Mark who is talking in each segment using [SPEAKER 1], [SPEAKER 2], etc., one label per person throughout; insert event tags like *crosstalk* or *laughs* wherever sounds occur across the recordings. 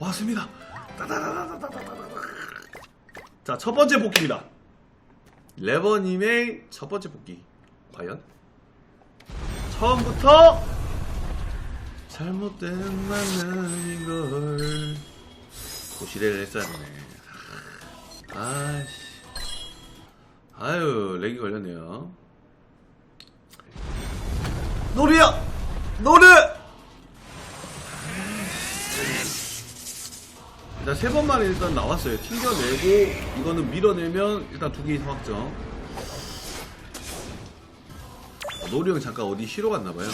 [SPEAKER 1] 맞습니다. 자, 첫 번째 복귀입니다. 레버님의 첫 번째 복귀. 과연? 처음부터 잘못된 만남인 걸 고시대를 했어야 되네. 아씨. 아유, 렉이 걸렸네요. 노루야! 노루! 일단 세 번만에 일단 나왔어요. 튕겨내고 이거는 밀어내면 일단 두 개 이상 확정. 노리 형 잠깐 어디 쉬러 갔나봐요.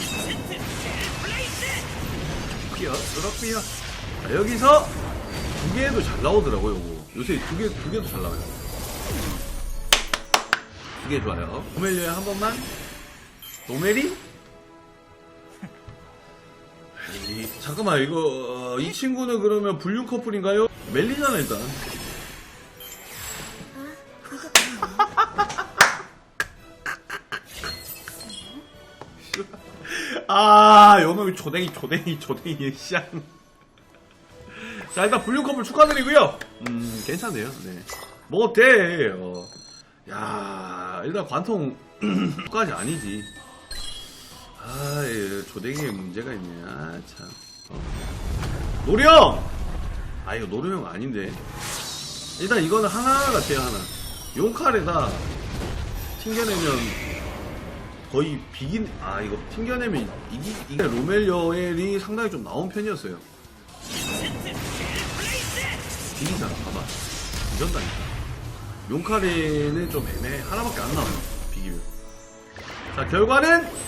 [SPEAKER 1] 뛰어, 그렇고요. 자, 여기서 두 개도 잘 나오더라고요. 요거. 요새 두 개, 두 개도 잘 나와요. 두 개 좋아요. 도멜리에 한 번만. 도멜이? 잠깐만 이거 어, 이 친구는 그러면 불륜 커플인가요? 멜리잖아 일단. 아, 요놈이 조댕이, 조댕이, 조댕이, 쌍. 자, 일단 불륜 커플 축하드리고요. 음, 괜찮네요. 네. 뭐, 돼. 어. 야, 일단 관통까지 *clears throat* 아니지. 아, 예, 조댕이에 문제가 있네. 아, 참. 어. 노령! 아, 이거 노령 아닌데. 일단 이거는 하나 같아요, 하나. 용칼에다 튕겨내면 거의 비긴, 아, 이거 튕겨내면 이기, 이게 로멜 여엘이 상당히 좀 나온 편이었어요. 비기잖아, 봐봐. 이런다니까. 용칼에는 좀 애매해. 하나밖에 안 나와요, 비기면. 자, 결과는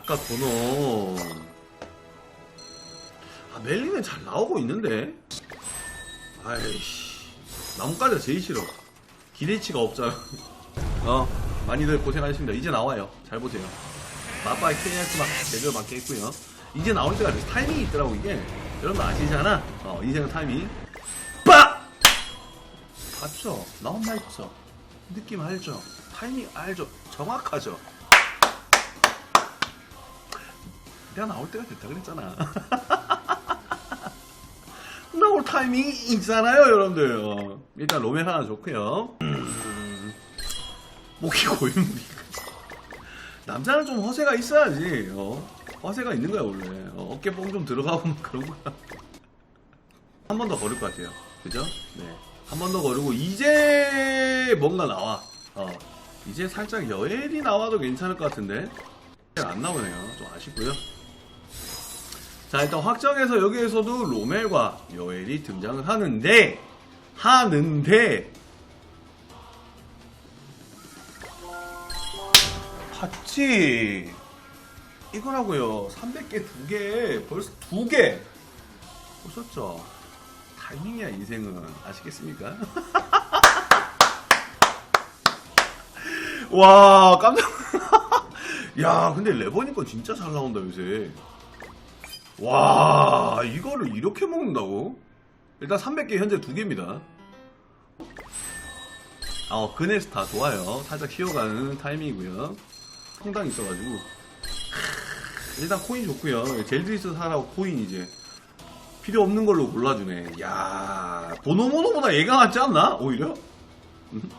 [SPEAKER 1] 아까 번호 아 멜리는 잘 나오고 있는데. 아이씨. 나뭇가지가 제일 싫어. 기대치가 없잖아 *laughs* 어 많이들 고생하셨습니다. 이제 나와요. 잘 보세요. 마빠의 케이아스 막 제대로 맞게 했고요. 이제 나올 때가 됐어. 타이밍이 있더라고 이게. 여러분 아시잖아? 어 인생은 타이밍. 빠! 봤죠? 나온 말 있죠? 느낌 알죠? 타이밍 알죠? 정확하죠 내가 나올 때가 됐다 그랬잖아. *laughs* 나올 타이밍이 있잖아요, 여러분들. 어, 일단 로맨 하나 좋고요. 음, 목이 고입니다. 남자는 좀 허세가 있어야지. 어, 허세가 있는 거야 원래. 어, 어깨 뽕 좀 들어가고 막 *laughs* 그런 거야. 한 번 더 걸을 것 같아요. 그죠? 네. 한 번더 거르고 이제 뭔가 나와. 어, 이제 살짝 여엘이 나와도 괜찮을 것 같은데. 안 나오네요. 좀 아쉽고요. 자 일단 확정해서 여기에서도 로멜과 여엘이 등장을 하는데 하는데 봤지? 이거라고요. 300개 두개 벌써 두개. 보셨죠? 타이밍이야 인생은. 아시겠습니까? *laughs* 와 깜짝 *laughs* 야 근데 레버니 거 진짜 잘 나온다 요새 와 이거를 이렇게 먹는다고? 일단 300개 현재 두 개입니다 어 그네스타 좋아요 살짝 쉬어가는 타이밍이고요 성당 있어가지고 크, 일단 코인 좋고요 젤드리스 사라고 코인 이제 필요 없는 걸로 골라주네 야 보노모노보다 얘가 낫지 않나? 오히려? 음?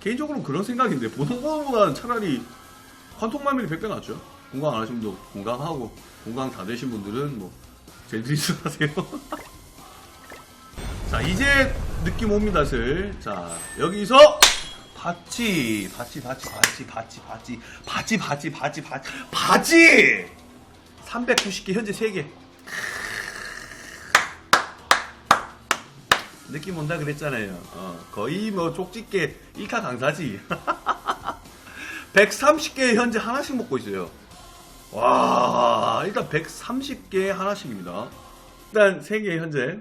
[SPEAKER 1] 개인적으로 그런 생각인데 보노모노보다는 차라리 관통마밀이 100배 낫죠 공강 안 하시면 도 공강하고 공강 다 되신 분들은 뭐 젤드리스 하세요 자 이제 느낌 옵니다 슬 자 여기서 바치 바치 바치 바치 바치 바치 바치 바치 바치 바치 바치 390개 현재 3개 느낌 온다 그랬잖아요 어, 거의 뭐 쪽집게 1카 강사지 130개 현재 하나씩 먹고 있어요 와 일단 130개 하나씩입니다. 일단 3개 현재.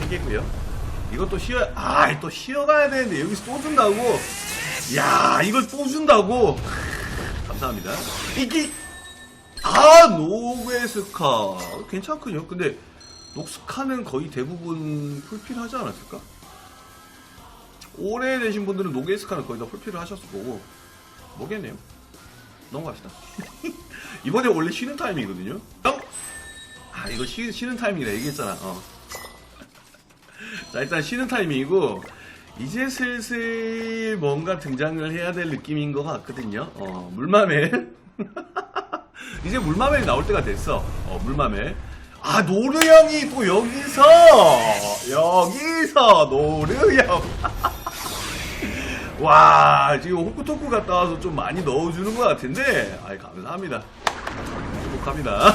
[SPEAKER 1] 3개고요. 이것도 쉬어 아또 쉬어가야 되는데 여기서 또 준다고? 야 이걸 또 준다고? 감사합니다. 이게 아 노베스카. 괜찮군요. 근데 녹스카는 거의 대부분 풀필 하지 않았을까? 오래되신 분들은 노게스카는 거의 다 풀필을 하셨을 거고 모르겠네요 넘어갑시다. *laughs* 이번에 원래 쉬는 타임이거든요. 형? 아아 이거 쉬, 쉬는 타이밍이라 얘기했잖아. 어. *laughs* 자 일단 쉬는 타이밍이고 이제 슬슬 뭔가 등장을 해야 될 느낌인 것 같거든요. 어, 물마멜. *laughs* 이제 물마멜이 나올 때가 됐어. 어, 물마멜. 아 노르 형이 또 여기서! 여기서 노르 형 와, 지금 호쿠토쿠 갔다 와서 좀 많이 넣어주는 것 같은데, 아이, 감사합니다. 행복합니다.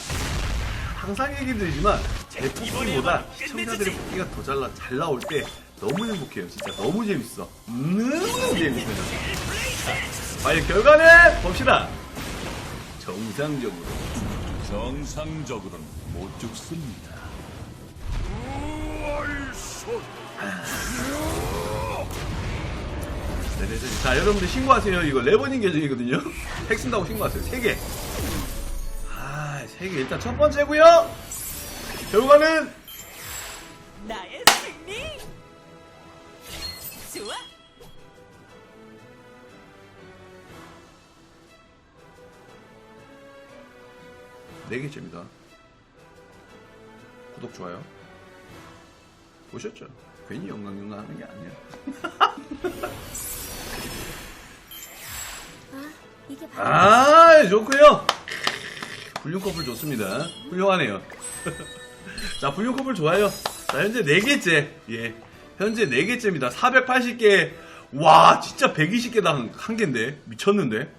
[SPEAKER 1] *laughs* 항상 얘기 드리지만, 제 뽑기보다 시청자들의 뽑기가 더 잘, 나, 잘 나올 때 너무 행복해요. 진짜 너무 재밌어. 너무 재밌어요. 자, 과연 결과는 봅시다. 정상적으로.
[SPEAKER 2] 정상적으로는 못 죽습니다.
[SPEAKER 1] 자, 여러분들 신고하세요. 이거 레버닝 계정이거든요. *laughs* 핵 쓴다고 신고하세요. 3개. 아, 3개. 일단 첫 번째고요 결과는
[SPEAKER 3] 나의 승리! 좋아!
[SPEAKER 1] 네 개째입니다. 구독, 좋아요. 보셨죠? 괜히 영광영광 하는 게 아니야. *laughs* 아, 좋고요 훌륭 커플 좋습니다. 훌륭하네요. *laughs* 자, 훌륭 커플 좋아요. 자, 현재 네 개째. 예. 현재 네 개째입니다. 480개. 와, 진짜 120개당 한 개인데. 미쳤는데.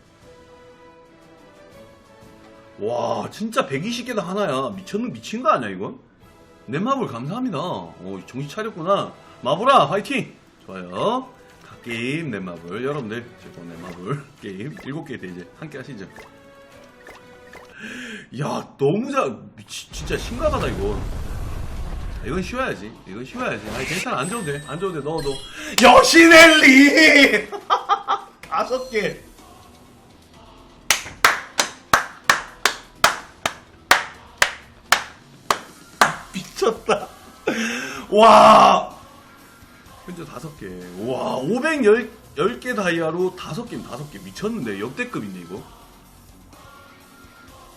[SPEAKER 1] 와, 진짜 120개당 하나야. 미쳤는 미친 거 아니야, 이거? 넷마블 감사합니다. 오, 정신 차렸구나. 마블아, 화이팅! 좋아요. 갓게임 넷마블. 여러분들, 제거 넷마블 게임 7개 대 이제 함께 하시죠. 야, 너무 잘, 미치, 진짜 심각하다, 이거. 자, 이건 쉬워야지. 이건 쉬워야지. 아니, 괜찮아. 안 줘도 돼. 안 줘도 돼. 넣어도. 여신엘리! *laughs* 다섯 개. 미쳤다. 와! 현재 다섯 개. 와, 510, 10개 다이아로 다섯 개, 다섯 개. 미쳤는데. 역대급인데, 이거.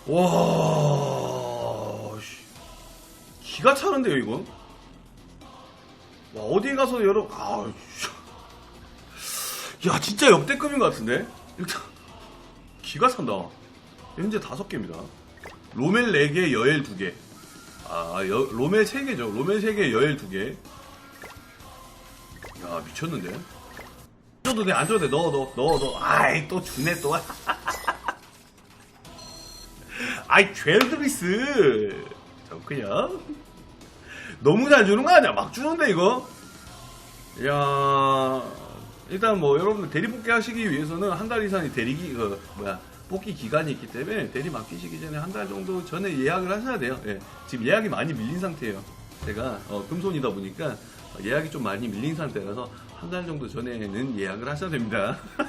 [SPEAKER 1] 와, 씨. 기가 차는데요, 이거? 와, 어디에 가서 여러, 아, 씨. 야, 진짜 역대급인 것 같은데? 일단, 기가 찬다. 현재 다섯 개입니다. 로멜 4개, 여엘 2개. 아, 여, 로멜 3개죠. 로멜 3개, 여엘 2개. 야, 미쳤는데? 안 줘도 돼, 안 줘도 돼. 넣어, 넣어, 넣어, 넣어. 아이, 또 주네, 또. *laughs* 아이, 젤드리스. 좋구요. 너무 잘 주는 거 아니야? 막 주는데, 이거? 이야, 일단 뭐, 여러분들 대리 뽑기 하시기 위해서는 한 달 이상의 대리기, 그, 뭐야, 뽑기 기간이 있기 때문에 대리 맡기시기 전에 한 달 정도 전에 예약을 하셔야 돼요. 예. 지금 예약이 많이 밀린 상태예요. 제가, 어, 금손이다 보니까 어, 예약이 좀 많이 밀린 상태라서 한 달 정도 전에는 예약을 하셔야 됩니다. *laughs*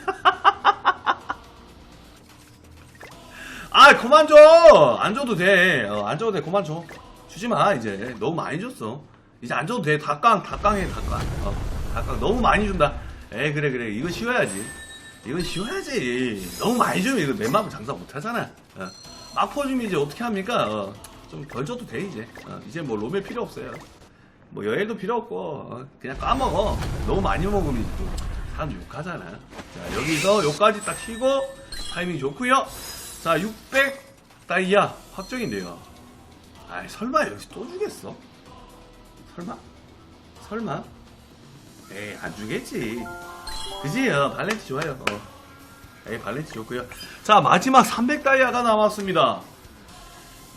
[SPEAKER 1] 아, 그만 줘! 안 줘도 돼. 어, 안 줘도 돼. 그만 줘. 주지 마, 이제. 너무 많이 줬어. 이제 안 줘도 돼. 닭강, 닭강해, 닭강. 어, 닭강. 너무 많이 준다. 에, 그래, 그래. 이거 쉬워야지. 이건 쉬워야지. 너무 많이 주면 이거 맨 마음 장사 못 하잖아. 어. 막 퍼주면 이제 어떻게 합니까? 어, 좀덜 줘도 돼, 이제. 어, 이제 뭐 로멜 필요 없어요. 뭐 여행도 필요 없고, 어, 그냥 까먹어. 너무 많이 먹으면 또 사람 욕하잖아. 자, 여기서 요까지 딱 치고, 타이밍 좋고요 자, 600 다이아 확정인데요. 아이, 설마 여기서 또 주겠어? 설마? 설마? 에이, 안 주겠지. 그지? 어, 발렌티 좋아요. 어. 에이, 발렌티 좋고요 자, 마지막 300 다이아가 남았습니다.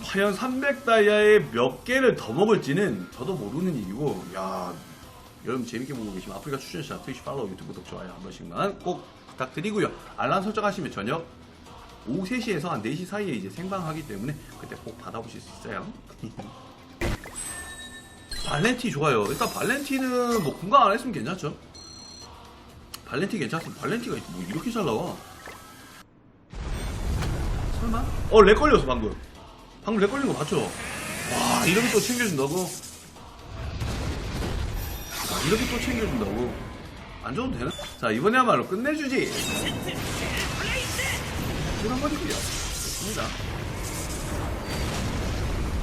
[SPEAKER 1] 과연 300 다이아에 몇 개를 더 먹을지는 저도 모르는 일이고, 야, 여러분 재밌게 보고 계시면 아프리카 추천샷, 트위치 팔로우, 유튜브 구독, 좋아요 한 번씩만 꼭 부탁드리고요. 알람 설정하시면 저녁 오후 3시에서 한 4시 사이에 이제 생방하기 때문에 그때 꼭 받아보실 수 있어요. *laughs* 발렌티 좋아요. 일단 발렌티는 뭐 공강 안 했으면 괜찮죠. 발렌티 괜찮습니다. 발렌티가 뭐 이렇게 잘 나와. 설마? 어, 렉 걸렸어, 방금. 방금 렉 걸린 거 봤죠? 와, 이렇게 또 챙겨준다고? 와, 이렇게 또 챙겨준다고? 안 줘도 되나? 자, 이번에야말로 끝내주지. 한 번이고요. 좋습니다.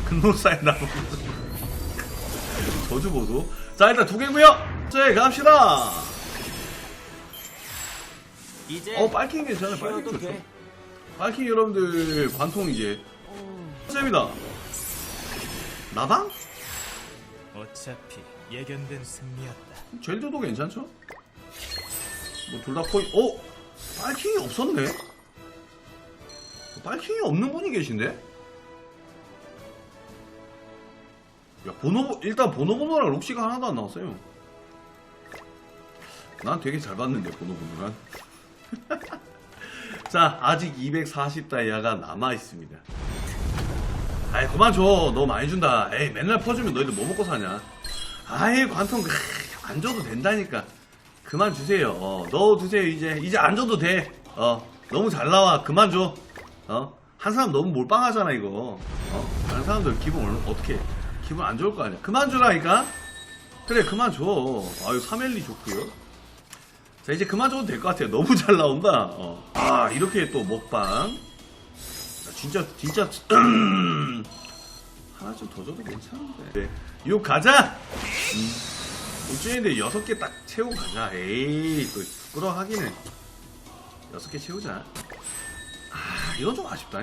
[SPEAKER 1] 근노사에 나오는 저주보도. 자, 일단 두 개고요 자, 갑시다.
[SPEAKER 3] 이제
[SPEAKER 1] 어, 빨킹 괜찮아요. 빨킹 좋죠.
[SPEAKER 3] 돼.
[SPEAKER 1] 빨킹 여러분들 관통 이제. 쌤이다. 나당?
[SPEAKER 4] 어차피 예견된 승리였다.
[SPEAKER 1] 젤드도 괜찮죠? 뭐 둘다 코인, 어? 빨킹이 없었네? 빨킹이 없는 분이 계신데? 야, 번호, 일단 번호번호랑 록시가 하나도 안 나왔어요. 난 되게 잘 봤는데, 번호번호랑. *laughs* 자, 아직 240 다이아가 남아 있습니다. 아이, 그만 줘. 너 많이 준다. 에이, 맨날 퍼주면 너희들 뭐 먹고 사냐? 아이, 관통, 크, 안 줘도 된다니까. 그만 주세요. 어, 넣어 두세요, 이제. 이제 안 줘도 돼. 어, 너무 잘 나와. 그만 줘. 어, 한 사람 너무 몰빵하잖아, 이거. 어, 다른 사람들 기분 얼- 어떻게, 기분 안 좋을 거 아니야. 그만 주라니까? 그래, 그만 줘. 아유, 3엘리 좋고요 자, 이제 그만 줘도 될 것 같아요. 너무 잘 나온다. 어. 아, 이렇게 또 먹방. 자, 진짜, 진짜, 하나 좀 더 줘도 괜찮은데. 네. 요 가자! 우주인데 여섯 개 딱 채우고 가자. 에이, 또 부끄러워 하기는. 여섯 개 채우자. 아, 이건 좀 아쉽다.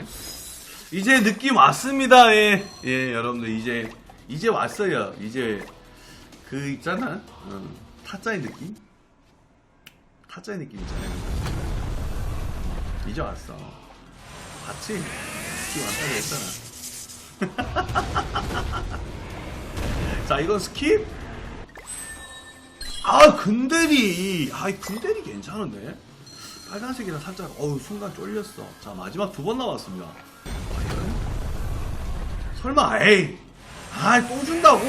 [SPEAKER 1] 이제 느낌 왔습니다. 예, 예, 여러분들 이제 이제 왔어요. 이제 그 있잖아. 어, 타짜의 느낌. 타짜의 느낌 있잖아요. 이제 왔어. 봤지? 느낌 왔다고 했잖아. 자, 이건 스킵. 아, 근데리. 아이, 근데리 괜찮은데? 빨간색이라 살짝, 어우, 순간 쫄렸어. 자, 마지막 두번 나왔습니다. 과연? 설마, 에이. 아, 또 준다고.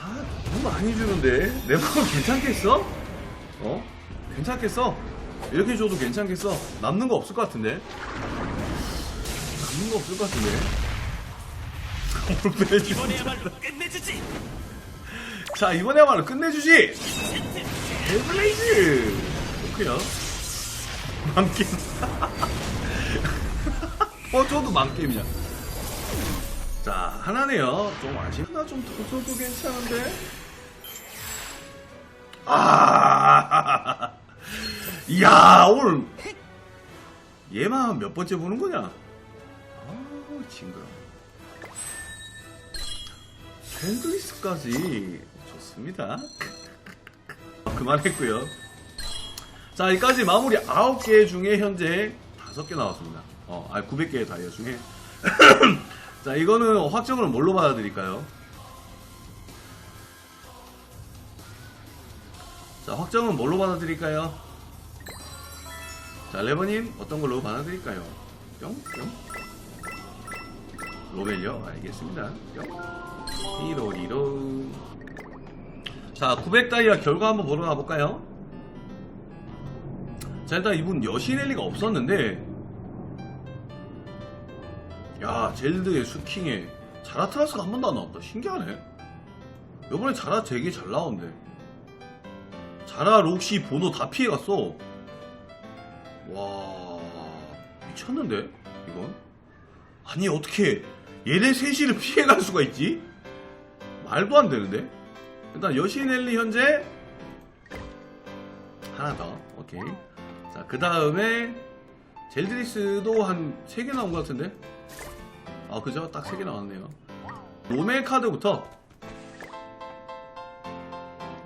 [SPEAKER 1] 아, 너무 많이 주는데? 내 마음 괜찮겠어? 어? 괜찮겠어? 이렇게 줘도 괜찮겠어? 남는 거 없을 것 같은데? 남는 거 없을 것 같은데? *laughs*
[SPEAKER 3] 이번에야말로 끝내주지.
[SPEAKER 1] 자 이번에야말로 끝내주지! 헬블레이즈! 좋고요? 망게임 어 저도 망게임이야. 자 하나네요. 좀 아쉽나 좀더 줘도 괜찮은데 이야 오늘 얘만 몇 번째 보는 거냐 아우 징그러 샌드위스까지 좋습니다. 그만했고요. 자, 여기까지 마무리 9개 중에 현재 5개 나왔습니다. 어, 아 900개의 다이아 중에. *clears throat* 자, 이거는 확정을 뭘로 받아드릴까요? 자, 확정은 뭘로 받아드릴까요? 자, 레버님, 어떤 걸로 받아드릴까요? 뿅, 뿅. 로멜요? 알겠습니다. 뿅. 리로리로 자 900다이아 결과 한번 보러 가볼까요? 자 일단 이분 여신엘리가 없었는데 야 젤드의 수킹에 자라트라스가 한 번도 안 나왔다 신기하네 요번에 자라 되게 잘 나온대 자라 록시 보노 다 피해갔어 와 미쳤는데 이건? 아니 어떻게 얘네 셋이를 피해갈 수가 있지? 말도 안 되는데? 일단 여신엘리 현재 하나 더 오케이. 자 그 다음에 젤드리스도 한 3개 나온 것 같은데? 아 그죠? 딱 3개 나왔네요. 로멜 카드부터.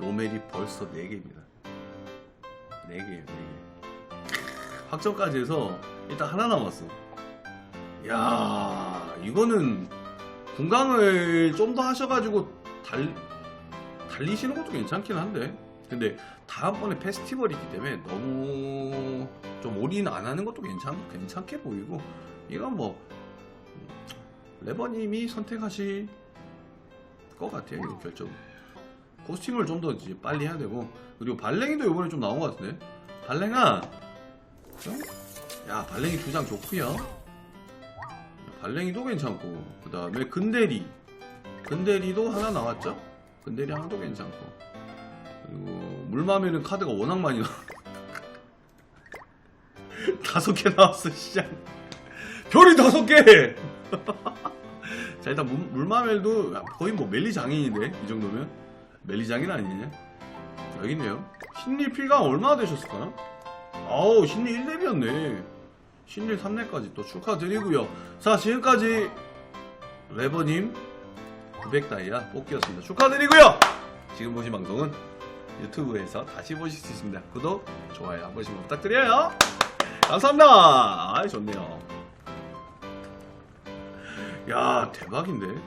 [SPEAKER 1] 로멜이 벌써 4개입니다. 4개예요 4개 확정까지 해서 일단 하나 남았어. 야 이거는 분강을 좀 더 하셔가지고 달, 달리시는 것도 괜찮긴 한데. 근데 다음번에 페스티벌이기 때문에 너무 좀 올인 안 하는 것도 괜찮, 괜찮게 보이고. 이건 뭐 음, 레버님이 선택하실 것 같아요 이거 결정. 코스튬을 좀 더 빨리 해야 되고. 그리고 발랭이도 이번에 좀 나온 것 같은데. 발랭아 어? 야 발랭이 두 장 좋구요 발랭이도 괜찮고 그 다음에 근대리 근대리도 하나 나왔죠? 근대리 하나도 괜찮고 그리고 물마매는 카드가 워낙 많이 나 *laughs* 다섯 개 나왔어 시장 별이 다섯 개 *laughs* 자 일단 물, 물마멜도 거의 뭐 멜리 장인인데 이 정도면 멜리 장인 아니냐? 여기 있네요. 신리 필강 얼마나 되셨을까요? 아우 신리 1렙이었네. 신리 3렙까지 또 축하드리고요. 자 지금까지 레버님 900다이아 뽑기였습니다. 축하드리고요. 지금 보신 방송은 유튜브에서 다시 보실 수 있습니다. 구독, 좋아요 한 번씩 부탁드려요. 감사합니다. 아 좋네요. 야 대박인데